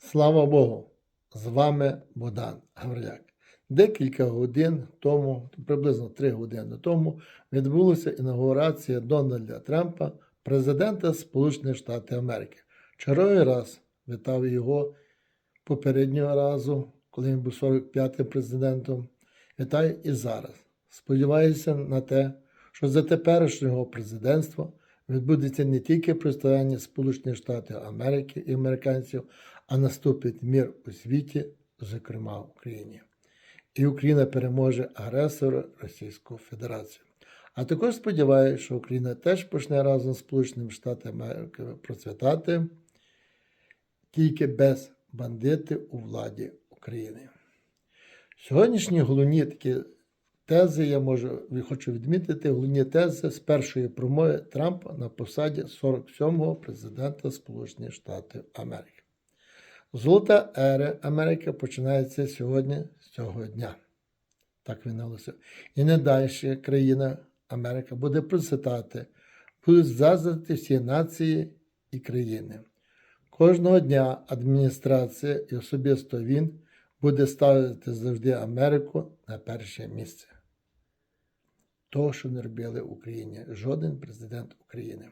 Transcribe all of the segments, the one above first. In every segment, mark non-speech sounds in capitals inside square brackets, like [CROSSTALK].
Слава Богу! З вами Богдан Гавриляк. Декілька годин тому, приблизно три години тому, відбулася інаугурація Дональда Трампа, президента Сполучених Штатів Америки. Черговий раз вітав його попереднього разу, коли він був 45-м президентом. Вітаю і зараз. Сподіваюся на те, що за теперішнього президентства відбудеться не тільки протистояння Сполучених Штатів Америки і американців, а наступить мир у світі, зокрема в Україні. І Україна переможе агресора Російську Федерацію. А також сподіваюся, що Україна теж почне разом з Сполученими Штатами Америки процвітати тільки без бандитів у владі України. Сьогоднішні головні такі тези я можу хочу відмітити головні тези з першої промови Трампа на посаді 47-го президента Сполучених Штатів Америки. Золота ера Америки починається сьогодні з цього дня. Так він. І не далі країна Америка буде процвітати, будуть заздрити всі нації і країни. Кожного дня адміністрація і особисто він буде ставити завжди Америку на перше місце. Того, що не робили в Україні, жоден президент України.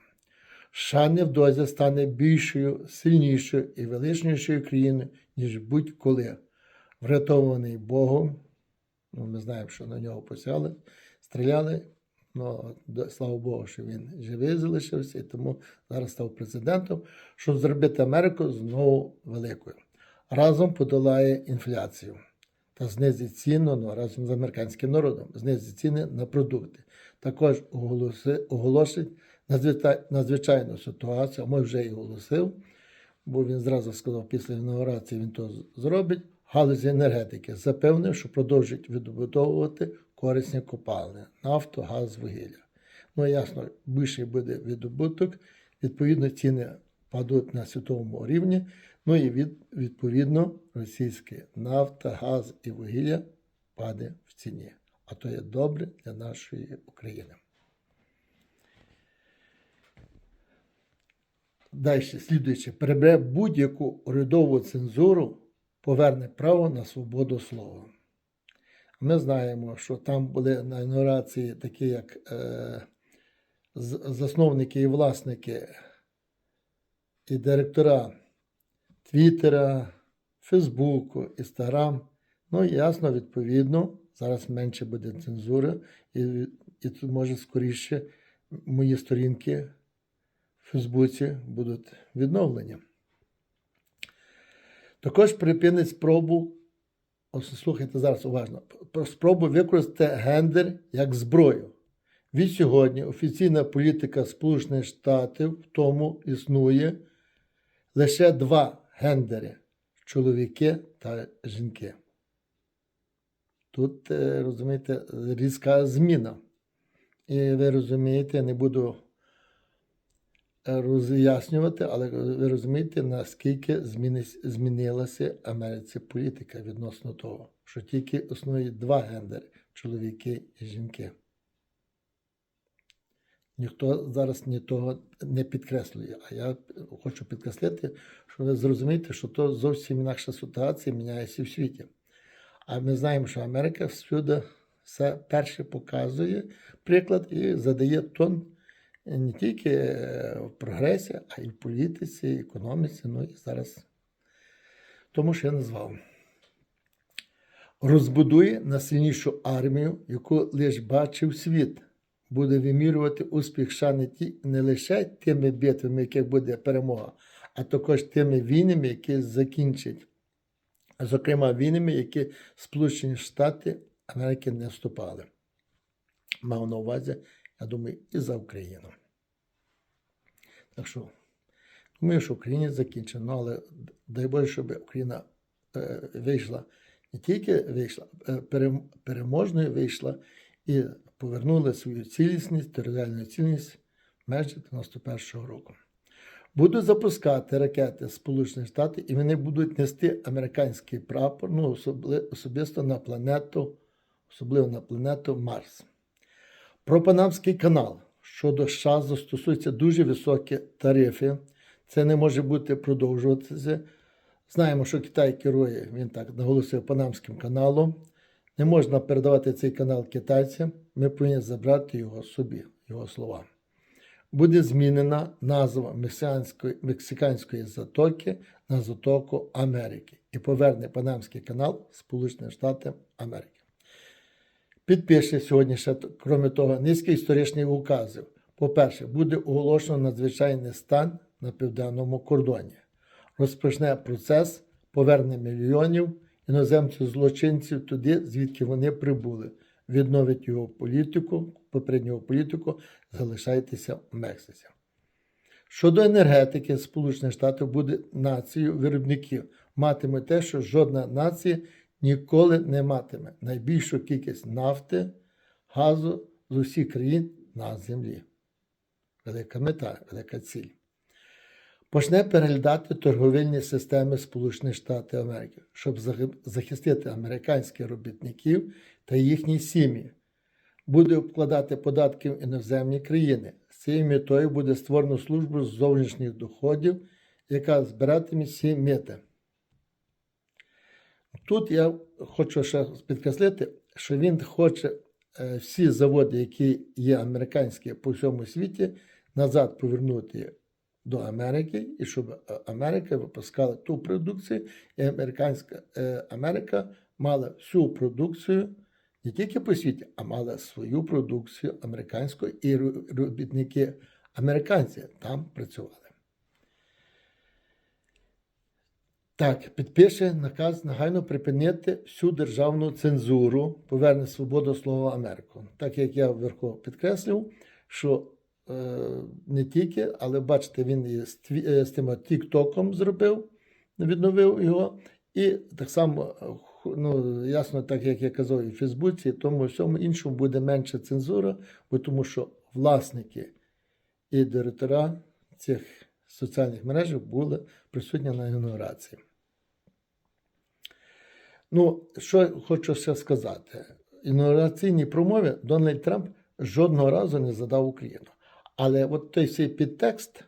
США невдовзі стане більшою, сильнішою і величнішою країною, ніж будь-коли. Врятований Богом. Ну, ми знаємо, що на нього посяли, стріляли. Ну, слава Богу, що він живий залишився і тому зараз став президентом, щоб зробити Америку знову великою. Разом подолає інфляцію та знизить ціну ну, разом з американським народом, знизить ціни на продукти. Також оголоси, оголосить надзвичайну ситуацію, ми вже і оголосив, бо він зразу сказав, після інаугурації він то зробить. Галузі енергетики запевнив, що продовжить відбудовувати корисні копалини, нафту, газ, вугілля. Ну, ясно, більший буде відбуток, відповідно, ціни падуть на світовому рівні. Ну і від, відповідно російська нафта, газ і вугілля паде в ціні. А то є добре для нашої України. Далі, слідуючи, перебере будь-яку урядову цензуру, поверне право на свободу слова. Ми знаємо, що там були на інаугурації такі, як е, засновники і власники і директора Твіттера, Фейсбуку, Інстаграм. Ну, ясно, відповідно, зараз менше буде цензури, і, і тут може скоріше мої сторінки в Фейсбуці будуть відновлені. Також припинить спробу, слухайте зараз уважно, спробу використати гендер як зброю. Від сьогодні офіційна політика Сполучених Штатів в тому існує лише два гендери чоловіки та жінки. Тут, е, розумієте, різка зміна. І ви розумієте, я не буду роз'яснювати, але ви розумієте, наскільки змінилася Америці політика відносно того, що тільки існує два гендери чоловіки і жінки. Ніхто зараз ні того не підкреслює. А я хочу підкреслити, що ви зрозумієте, що то зовсім інакша ситуація міняється в світі. А ми знаємо, що Америка всюди все перше показує приклад і задає тон не тільки в прогресі, а й в політиці, економіці, ну і зараз. Тому що я назвав. Розбудує найсильнішу армію, яку лише бачив світ буде вимірювати успіх ті, не лише тими битвами, яких буде перемога, а також тими війнами, які закінчать. Зокрема, війнами, які Сполучені Штати Америки не вступали. Мав на увазі, я думаю, і за Україну. Так що, думаю, що Україна закінчена, але дай Боже, щоб Україна е, вийшла, не тільки вийшла, е, переможною вийшла і повернули свою цілісність, територіальну цілісність межі 91-го року. Будуть запускати ракети Сполучених Штатів, і вони будуть нести американський прапор, ну, особисто на планету, особливо на планету Марс. Про Панамський канал щодо США застосуються дуже високі тарифи. Це не може бути продовжуватися Знаємо, що Китай керує, він так наголосив Панамським каналом. Не можна передавати цей канал китайцям, ми повинні забрати його собі, його слова. Буде змінена назва Мексиканської, Мексиканської затоки на затоку Америки і поверне Панамський канал Сполучених Штатів Америки. Підпише сьогодні ще, крім того, низки історичних указів. По-перше, буде оголошено надзвичайний стан на південному кордоні. Розпочне процес повернення мільйонів іноземців злочинців туди, звідки вони прибули. Відновить його політику, попереднього політику, залишайтеся в Мексиці. Щодо енергетики, Сполучені Штати буде нацією виробників, матиме те, що жодна нація ніколи не матиме найбільшу кількість нафти, газу з усіх країн на землі. Велика мета, велика ціль. Почне переглядати торговельні системи Сполучених Штатів Америки, щоб захистити американських робітників та їхні сім'ї. Буде обкладати податки в іноземні країни. З цією метою буде створено службу з зовнішніх доходів, яка збиратиме всі мити. Тут я хочу ще підкреслити, що він хоче е, всі заводи, які є американські по всьому світі, назад повернути до Америки, і щоб е, Америка випускала ту продукцію, і американська е, Америка мала всю продукцію не тільки по світі, а мала свою продукцію американську, і робітники американці там працювали. Так, підпише наказ негайно припинити всю державну цензуру, поверне свободу слова Америку. Так як я вверху підкреслив, що е, не тільки, але бачите, він і з, е, з тим Тіктоком зробив, відновив його, і так само, ну, ясно, так як я казав, і в Фейсбуці, і тому всьому іншому буде менше цензура, бо тому що власники і директора цих соціальних мереж були присутні на інаугурації. Ну, що хочу ще сказати. Інаугураційній промові Дональд Трамп жодного разу не задав Україну. Але от той цей підтекст,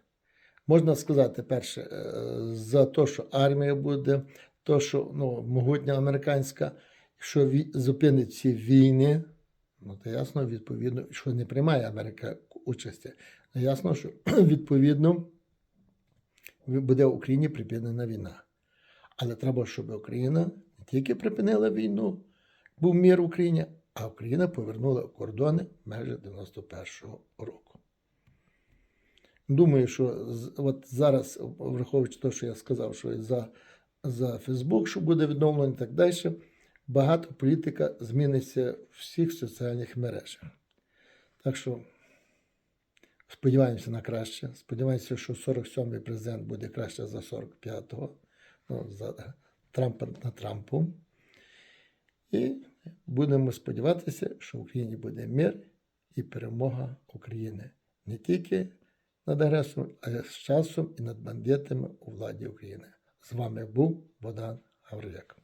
можна сказати, перше, е, за те, що армія буде, то, що ну, могутня американська, що зупинить ці війни, ну, то ясно, відповідно, що не приймає Америка участі. Ясно, що [CLEARS THROAT] відповідно буде Україні припинена війна. Але треба, щоб Україна не тільки припинила війну, був мір в Україні, а Україна повернула кордони майже 91-го року. Думаю, що от зараз, враховуючи те, що я сказав, що за, за Фейсбук, що буде відновлено і так далі, багато політика зміниться в всіх соціальних мережах. Так що сподіваємося на краще. Сподіваємося, що 47-й президент буде краще за 45-го, ну, за Трампа на Трампу. І будемо сподіватися, що в Україні буде мир і перемога України не тільки над агресором, а й з часом і над бандитами у владі України. З вами був Богдан Гавриляк.